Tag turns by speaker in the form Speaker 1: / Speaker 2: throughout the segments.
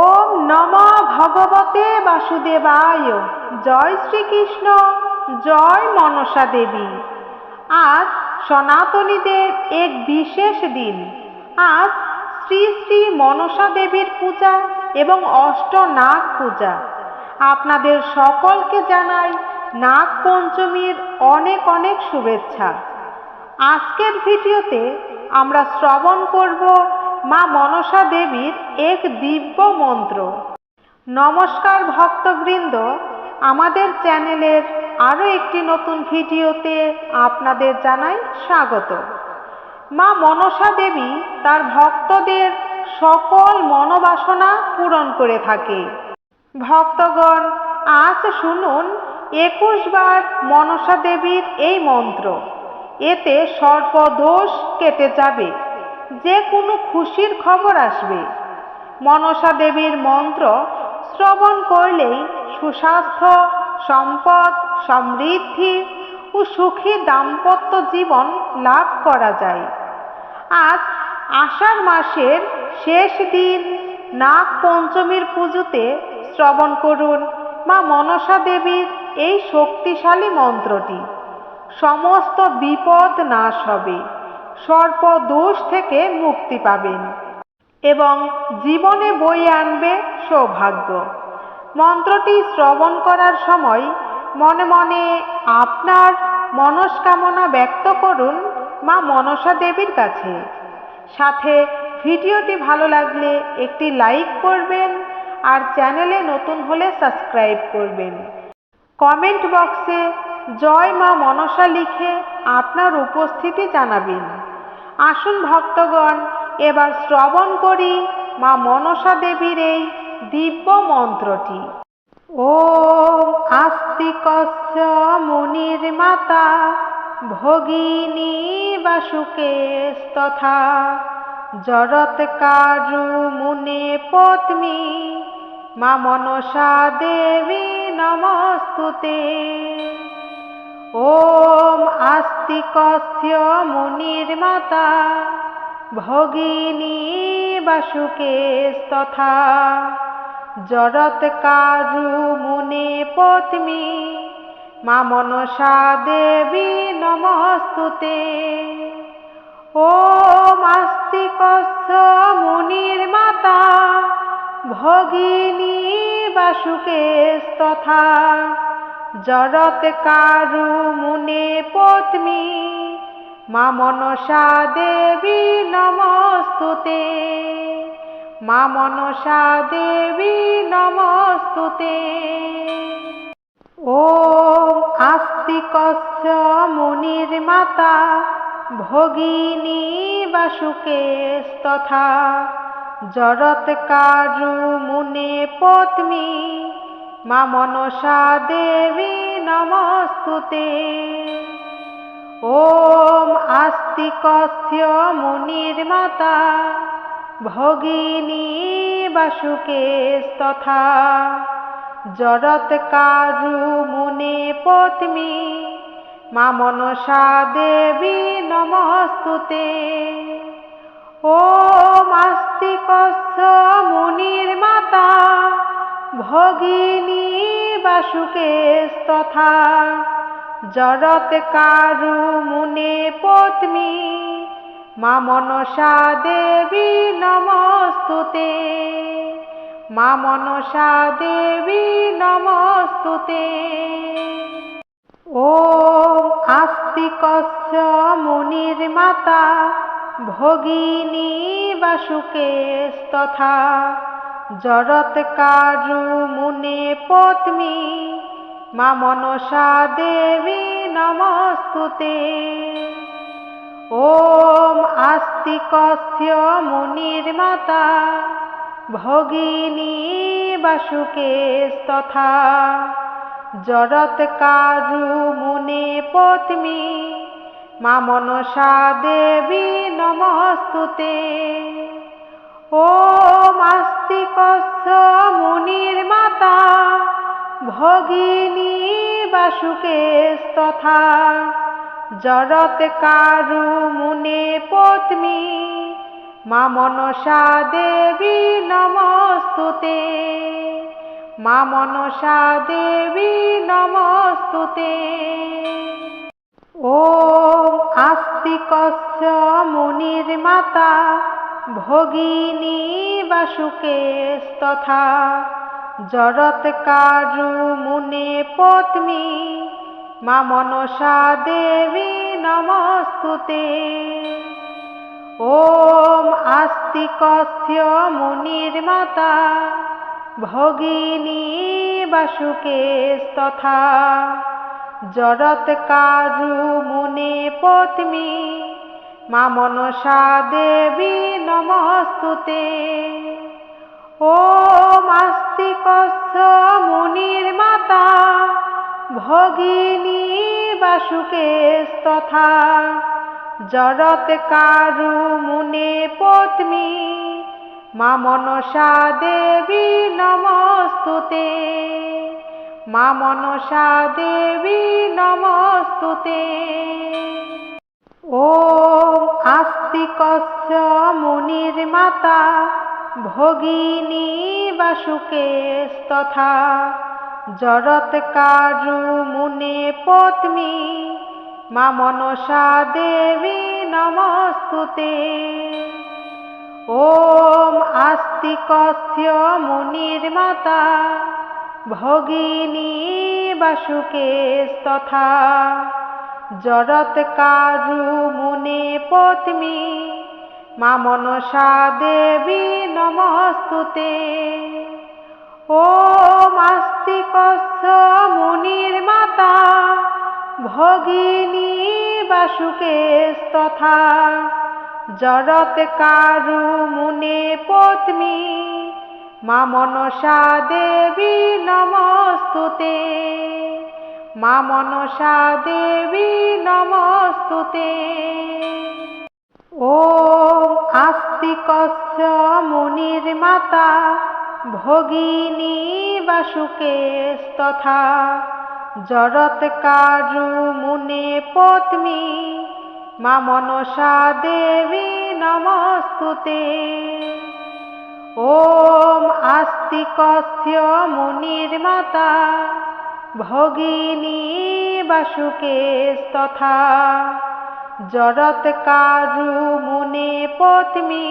Speaker 1: ওম নম ভগবতে বাসুদেবায়। জয় শ্রীকৃষ্ণ, জয় মনসা দেবী। আজ সনাতনীদের এক বিশেষ দিন। আজ শ্রী শ্রী মনসা দেবীর পূজা এবং অষ্টনাগ পূজা। আপনাদের সকলকে জানাই নাগ পঞ্চমীর অনেক অনেক শুভেচ্ছা। আজকের ভিডিওতে আমরা শ্রবণ করব মা মনসা দেবীর এক দিব্য মন্ত্র। নমস্কার ভক্তবৃন্দ, আমাদের চ্যানেলের আরও একটি নতুন ভিডিওতে আপনাদের জানাই স্বাগত। মা মনসা দেবী তার ভক্তদের সকল মনোবাসনা পূরণ করে থাকে। ভক্তগণ, আজ শুনুন একুশ বার মনসা দেবীর এই মন্ত্র। এতে সর্বদোষ কেটে যাবে। যে কোনো খুশির খবর আসবে। মনসা দেবীর মন্ত্র শ্রবণ করলেই সুস্বাস্থ্য, সম্পদ, সমৃদ্ধি ও সুখী দাম্পত্য জীবন লাভ করা যায়। আজ আষাঢ় মাসের শেষ দিন, নাগ পঞ্চমীর পুজোতে শ্রবণ করুন মা মনসা দেবীর এই শক্তিশালী মন্ত্রটি। সমস্ত বিপদ নাশ হবে। সর্প দোষ থেকে মুক্তি পাবেন। এবং জীবনে বই আনবে সৌভাগ্য। মন্ত্রটি শ্রবণ করার সময় মনে মনে আপনার মনস্কামনা ব্যক্ত করুন মা মনসা দেবীর কাছে। সাথে ভিডিওটি ভালো লাগলে একটি লাইক করবেন আর চ্যানেলে নতুন হলে সাবস্ক্রাইব করবেন। কমেন্ট বক্সে জয় মা মনসা লিখে আপনার উপস্থিতি জানাবেন। আসুন ভক্তগণ, এবার শ্রবণ করি মা মনসা দেবীর এই দিব্য মন্ত্রটি। ওম আস্তিকস্য মুনির মাতা, ভগিনী তথা জরৎকারু মুনে পত্নী মা মনসা দেবী নমস্তুতে। মুনির মাতা ভগিনী বাসুকে তথা জরৎকারু মুনে পত্নী মা মনসা দেবী নমস্তুতে। ওম আস্তিকস্য তথা জরৎকারু মুনে পত্নী, মা মনসা দেবী নমস্তুতে। মা মনসা দেবী নমস্তুতে। ওম আস্তিকস্য মুনির মাতা, ভগিনী বাসুকে তথা জরৎকারু মুনে পত্নী মা মনসা দেবী নমস্তুতে। ওম আস্তিকস্য মুনির মাতা, ভগিনী বাসুকে তথা। জরৎকারু মুনে পত্নী, মা মনসা দেবী নমস্তুতে। ওম আস্তিকস্য মুনির মাতা ভগিনী বাসুকে তথা জরৎকারু মুনে পত্নী, মা মনসা দেবী নমস্তুতে। মা মনসা দেবী নমস্তুতে। ওম আস্তিকস্য মুনির মাতা, ভগিনী বাসুকে তথা জরৎকারু মুনে পত্নী, মা মনসা দেবী নমস্তুতে। ওম আস্তিকস্য মুনির মাতা, ভগিনী বাসুকে তথা। জরৎকারু মুনে পত্নী, মা মনসা দেবী নমস্তুতে। মাস্তিকস্য মুনির মাতা, ভগিনী জরত কারু মুনে পত্নী, মা মনসা দেবী নমস্তুতে। মা মনসা দেবী নমস্তুতে। ও আস্তিকস্য মুনির মাতা ভগিনী বাসুকেস্তথা জরৎকারু মুনে পত্নী মা মনসা দেবী নমস্তুতে। ওম আস্তিকস্য মুনির্মাতা ভগিনী বাসুকেস্তথা জরৎকারু মুনে পত্নী মা মনসা দেবী নমস্তুতে। ও মাস্তিকস্য মুনির মাতা, ভগিনী বাসুকেস্তথা জরৎকারু মুনে পত্নী। মা মনসা দেবী নমস্তুতে। মা মনসা দেবী নমস্তুতে। ॐ आस्तिकस्य मुनिर्माता भगिनी वासुकेस्तथा जरत्कारुमुने पत्नी मनसा देवी नमस्तु ते ॐ आस्तिकस्य मुनिर्माता भगिनी वासुकेस्तथा জরৎকারু মুনি পত্নী মা মনসা দেবী নমস্তুতে। ও মাস্তিকস্য মুনির মাতা, ভগিনী বাসুকেস্তথা জরৎকারু মুনে পত্নী মা মনসা দেবী নমস্তুতে। মা মনসা দেবী নমস্তুতে। ও আস্তিকস্য মুনির মাতা, ভগিনী বাসুকেস্তথা জরৎকারু মুনে পত্নী মা মনসা দেবী নমস্তুতে। ও আস্তিকস্য মুনির মাতা ভগিনী বাসুকেস্তথা জরৎকারু মুনে পত্নী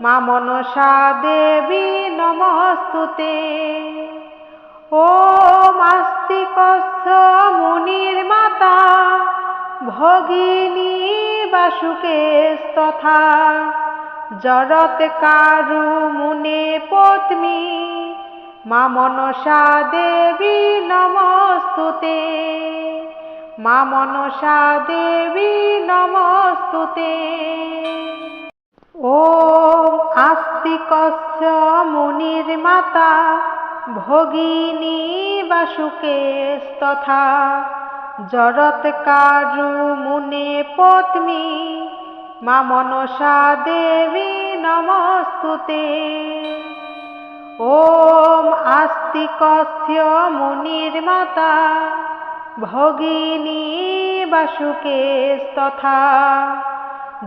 Speaker 1: মামনসা দেবী নমস্তুতে। ও মাস্তিকস্য মুনির মাতা, ভগিনী বাসুকেস্তথা জরৎকারু মুনে পত্নী মা মনসা দেবী নমস্তুতে। মা মনসা দেবী নমস্তুতে। ও আস্তিকস্য মুনির মাতা, ভগিনী বাসুকেস্তথা জরৎকারু মুনে পত্নী, মা মনসা দেবী নমস্তুতে। ओम আস্তিকস্য मुनिर्माता ভগিনী वसुकेश तथा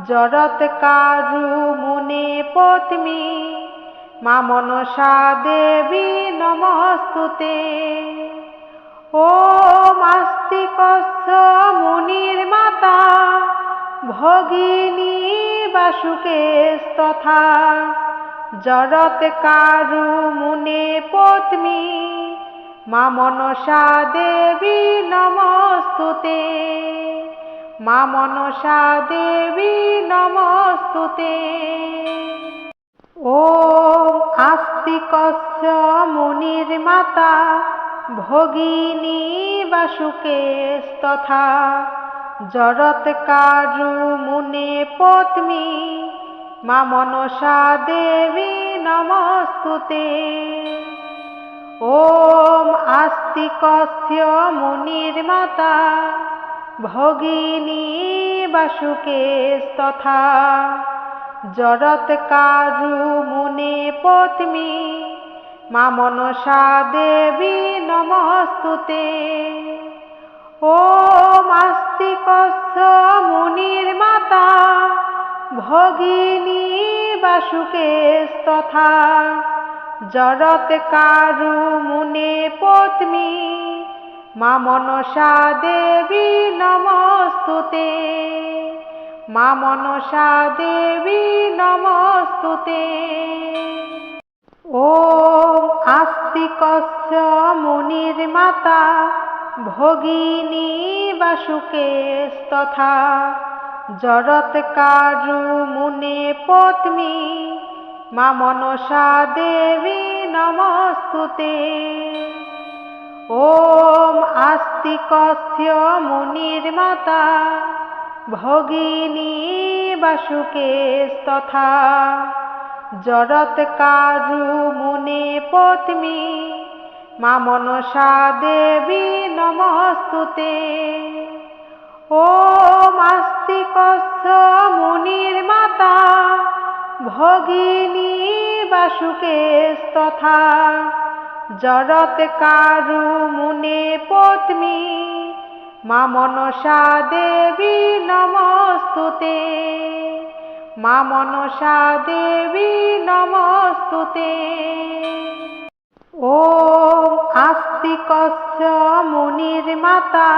Speaker 1: जरत्कारु मुने पत्नी মা মনসা দেবী নমস্তুতে। ও মাস্তিকস্য মুনির মাতা, ভগিনী বাসুকেশ তথা বাসুকেস্তথা জরৎকারু মুনে পত্নী, মা মনসা দেবী নমস্তুতে। মা মনসা দেবী নমস্তুতে। ও আস্তিকস্য মুনির মাতা, ভগিনী বাসুকেস্তথা। জরৎকারু মুনে পত্নী মা মনসা দেবী নমস্তুতে। ওম আস্তিকস্য মুনির্মাতা ভগিনী বাসুকেস্তথা জরৎকারু মুনে পত্নী, মা মনসা দেবী নমস্তুতে। ওম আস্তিকস্য মুনির্মাতা ভগিনী বাসুকেস্তথা জরত কারু মুনে পত্নী, মা মনসা দেবী নমস্তুতে। মা মনসা দেবী নমস্তুতে। ও আস্তিকস্য মুনির মাতা, ভগিনী বাসুকেস্তথা জরৎকারু মুনে পত্নী, মা মনসা দেবী নমস্তুতে। ওম আস্তিকস্য মুনির মাতা, ভগিনী বাসুকেস্তথা জরৎকারু মুনে পত্নী, মা মনসা দেবী নমস্তুতে। ও মাস্তিকস্য মুনির মাতা, ভগিনী বাসুকেস্তথা জরত কারু মুনে পত্নী, মা মনসা দেবী নমস্তুতে। মা মনসা দেবী নমস্তুতে। ও আস্তিকস্য মুনির মাতা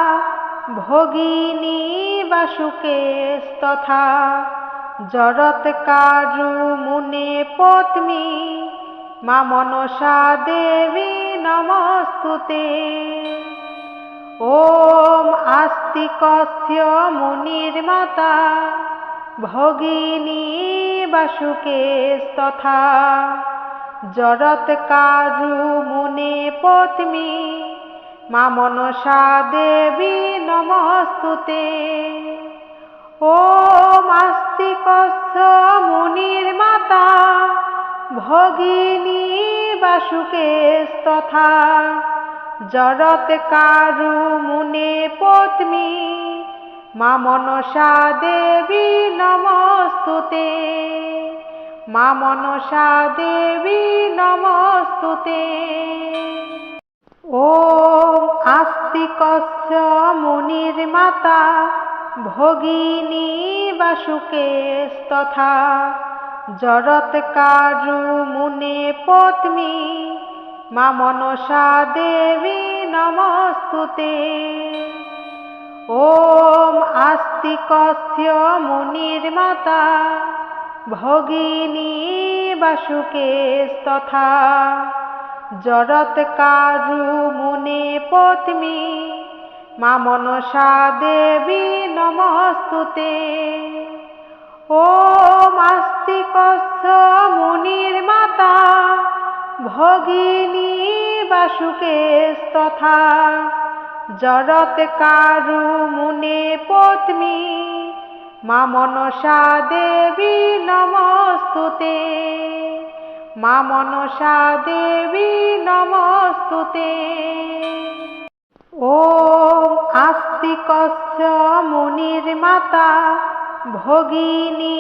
Speaker 1: ভগিনী বাসুকেস্তথা জরৎকারু মুনে পত্নী মা মনসা দেবী নমস্তুতে। ওম আস্তিকস্য মুনির্মাতা ভগিনী বাসুকেস্তথা জরৎকারু মুনে পত্নী মা মনসা দেবী নমস্তুতে। ও মাস্তিকস্য মুনির মাতা, ভগিনী বাসুকেস্তথা জরৎকারু মুনে পত্নী, মা মনসা দেবী নমস্তুতে। মা মনসা দেবী নমস্তুতে। ॐ आस्तिकस्य मुनिर्माता भगिनी वासुकेस्तथा जरत्कारु मुने पत्नी मा मनसा देवी नमस्तुते ॐ आस्तिकस्य मुनिर्माता भगिनी वासुकेस्तथा জরৎকারু মুনি পত্মী মা মনসা দেবী নমস্তুতে। ও মাস্তিকস্য মুনির মাতা, ভগিনী বাসুকেস্তথা তথা। কারু মুনে পত্মী মা মনসা দেবী নমস্তুতে। মা মনসা দেবী স্তুতে ওম আস্তিকস্য মুনির্মাতা ভগিনী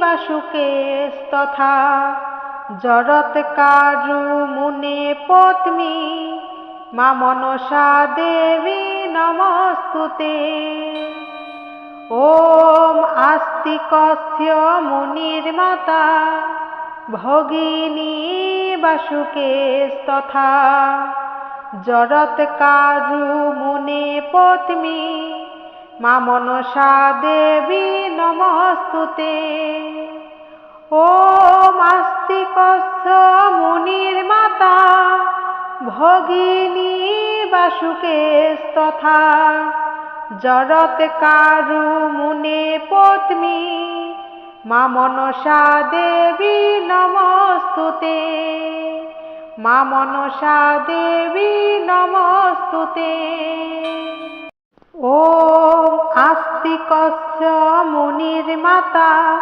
Speaker 1: বাসুকেস্তথা। জরৎকারু মুনে পত্নী, মা মনসা দেবী নমস্তুতে। ওম আস্তিকস্য মুনির্মাতা ভগিনী বাসুকেস্তথা জরৎকারু মুনে পত্নী মা মনসা দেবী নমস্তুতে। ও মাস্তিকস্য মুনির মাতা, ভগিনী বাসুকেস্তথা জরৎকারু মুনে পত্নী মা মনসা দেবী নমস্তুতে। মা মনসা দেবী নমস্তুতে। ওম আস্তিকস্য মুনির মাতা,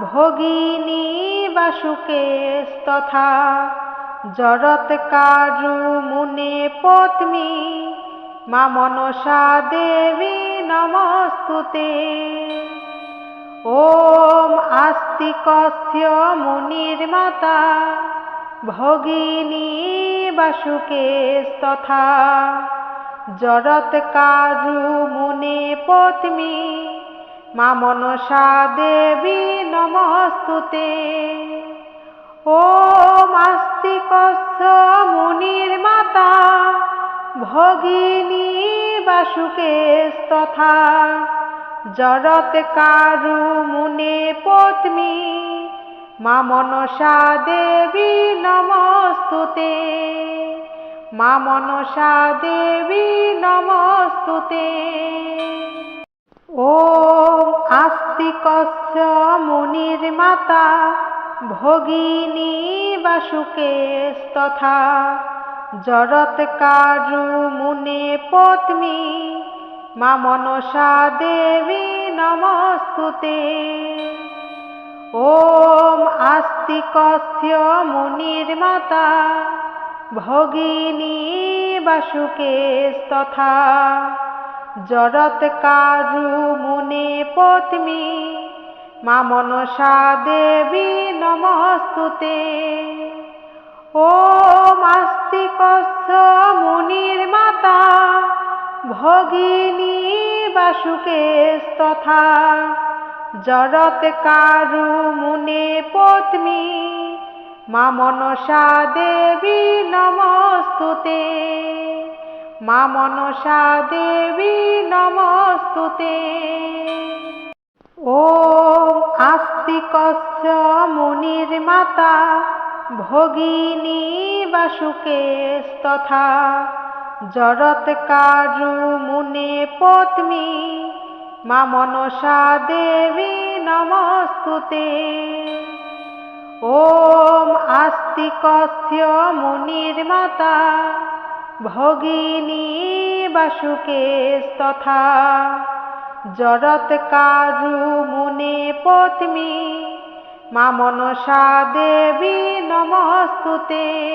Speaker 1: ভগিনী বাসুকেশ বাসুকেস্তথা জরৎকারু মুনে পত্নী, মা মনসা দেবী নমস্তুতে। ॐ ভগিনী मुनिर्माता তথা वसुकेस्तथा जरत्कारु মুনি पत्नी মা মনসা দেবী নমস্তুতে। ও মাস্তিকস্য মুনির মাতা ভগিনী বাসুকেশ তথা জরত কারু মুনে পত্নী, মা মনসা দেবী নমস্তুতে। মা মনসা দেবী নমস্তুতে। ও আস্তিকস্য মুনির মাতা, ভগিনী বাসুকে তথা জরত কারু মুনে পত্নী মা মনসা দেবী নমস্তুতে। ওম আস্তিকস্য মুনির মাতা, ভগিনী বাসুকে তথা। জরত কারু মুনে পত্নী, মা মনসা দেবী নমস্তুতে। ওম আস্তিকস্য মুনির মাতা ভগিনী বাসুকে তথা জরত কারু মুনে পত্নী, মা মনসা দেবী নমস্তুতে। মা মনসা দেবী নমস্তুতে। ও আস্তিকস্য মুনির মাতা, ভগিনী বাসুকে তথা জরত কারু মুনে পত্নী, মা মনসা দেবী নমস্তুতে। ওম আস্তিকস্য মুনির মাতা, ভগিনী বাসুকে তথা। জরত কারু মুনে পত্নী, মা মনসা দেবী নমস্তুতে।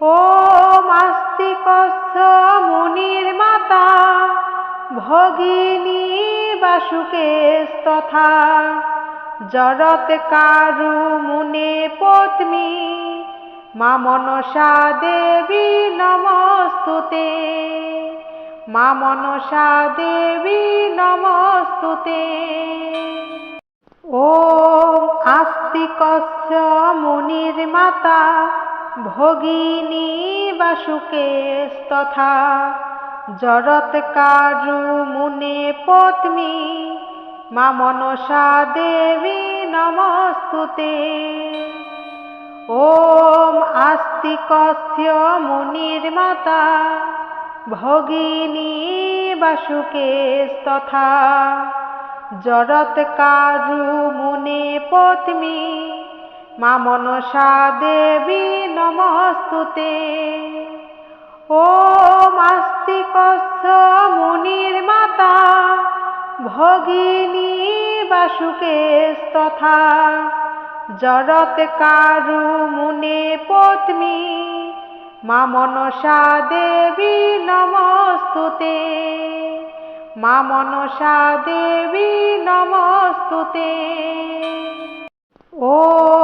Speaker 1: ওম আস্তিকস্য মুনির মাতা, ভগিনী বাসুকে তথা জরত কারু মুনে পত্নী, মা মনসা দেবী নমস্তুতে। মা মনসা দেবী নমস্তুতে। ও আস্তিকস্য মুনির মাতা ভগিনী বাসুকে তথা জরত কারু মুনে পত্নী, মা মনসা দেবী নমস্তুতে। ওম আস্তিকস্য মুনির মাতা, ভগিনী বাসুকে তথা জরত কারু মুনে পত্নী মা মনসা দেবী নমস্তুতে। ওম আস্তিকস্য মুনির মাতা, ভগিনী বাসুকে তথা জরত কারু মুনে পত্নী, মা মনসা দেবী নমস্তুতে। মা মনসা দেবী নমস্তুতে। ওম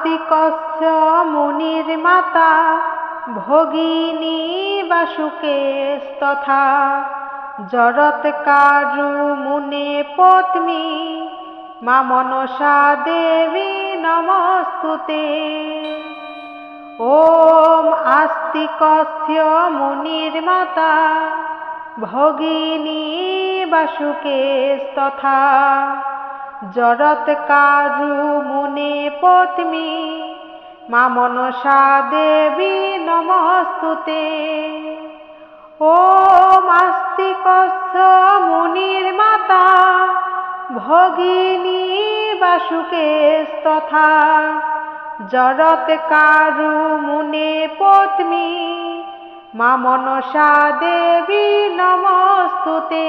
Speaker 1: আস্তিকস্য মুনির মাতা, ভগিনী বাসুকে তথা। জরত কারু মুনে পত্নী, মা মনসা দেবী নমস্তুতে। ওম আস্তিকস্য মুনির মাতা, ভগিনী বাসুকে তথা। জরত কারু মুনে পত্নী, মা মনসা দেবী নমস্তুতে। ওম আস্তিকস্য মুনির মাতা, ভগিনী বাসুকে তথা জরত কারু মুনে পত্নী, মা মনসা দেবী নমস্তুতে।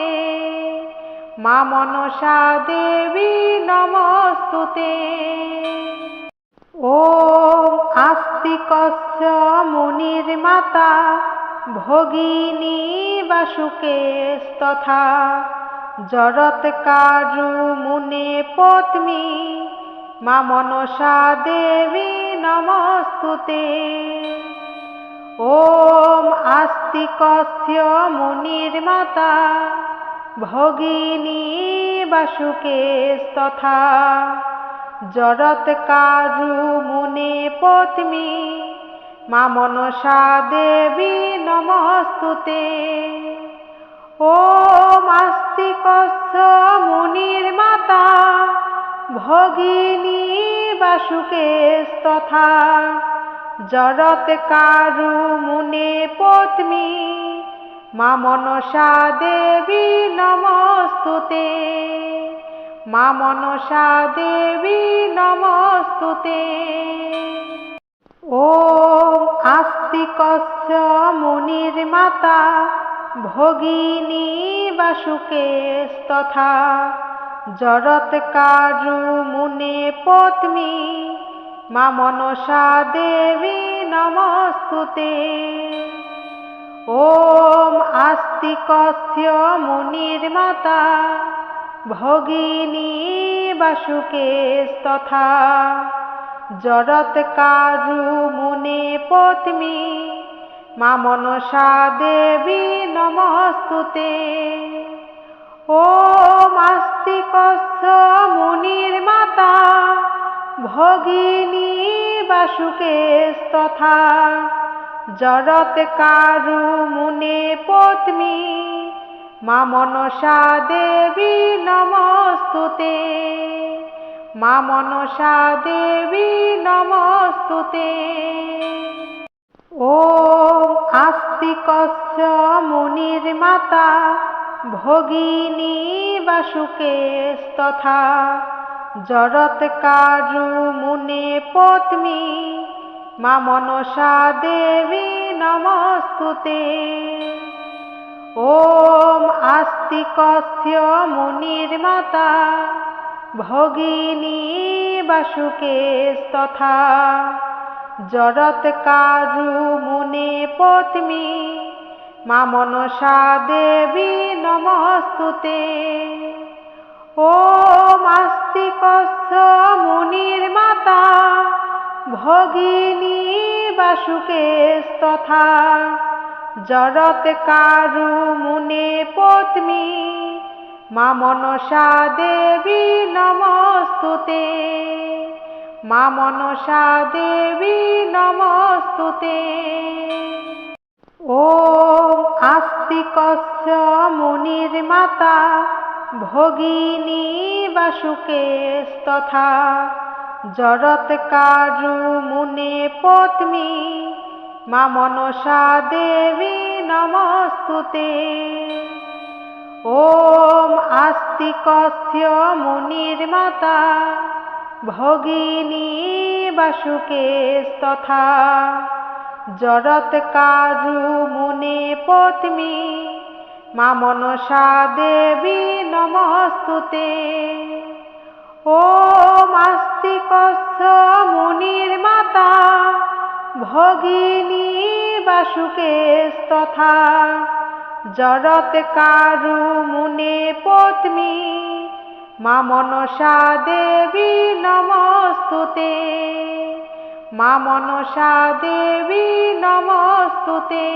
Speaker 1: মা মনসা দেবী নমস্তুতে। ওম আস্তিকস্য মুনির মাতা, ভগিনী বাসুকে তথা জরত কারু মুনে পত্নী, মা মনসা দেবী নমস্তুতে। ওম আস্তিকস্য মুনির মাতা ভগিনী বাসুকেস্তথা জরৎকারু মুনে পত্নী মা মনসা দেবী নমস্তুতে। ও মাস্তিকস্য মুনির মাতা, ভগিনী বাসুকেস্তথা জরৎকারু মুনে পত্নী। মা মনসা দেবী নমস্তুতে। মা মনসা দেবী নমস্তুতে। ওম আস্তিকস্য মুনির মাতা, ভগিনী বাসুকেস্তথা জরৎকারু মুনে পত্নী মা মনসা দেবী নমস্তুতে। আস্তিকস্য মুনির মাতা ভগিনী বাসুকেস্তথা জরৎকারু মুনে পত্নী, মা মনসা দেবী নমস্তুতে। ওম আস্তিকস্য মুনির মাতা ভগিনী বাসুকেস্তথা জরৎকারু মুনে পত্নী, মা মনসা দেবী নমস্তুতে। মা মনসা দেবী নমস্তুতে। ওম আস্তিকস্য মুনির মাতা, ভগিনী বাসুকেস্তথা জরৎকারু মুনে পত্নী মা মনসা দেবী নমস্তুতে। ওম আস্তিকস্য মুনির মাতা, ভগিনী বাসুকেস্তথা জরৎকারু মুনে পত্নী, মা মনসা দেবী নমস্তুতে। ওম আস্তিকস্য মুনির মাতা ভগিনী বাসুকেস্তথা জরৎকারু মুনে পত্নী, মা মনসা দেবী নমস্তুতে। মা মনসা দেবী নমস্তুতে। ওম আস্তিকস্য মুনির মাতা, ভগিনী বাসুকেস্তথা জরৎকারু মুনে পত্নী, মা মনসা দেবী নমস্তুতে। ওম আস্তিকস্য মুনির মাতা, ভগিনী বাসুকেস্তথা জরৎকারু মুনে পত্নী, মা মনসা দেবী নমস্তুতে। ওম আস্তিকস্য মুনির মাতা বাসুকেস্তথা জরৎকারু মুনে পত্নী, মা মনসা দেবী নমস্তুতে। মা মনসা দেবী নমস্তুতে।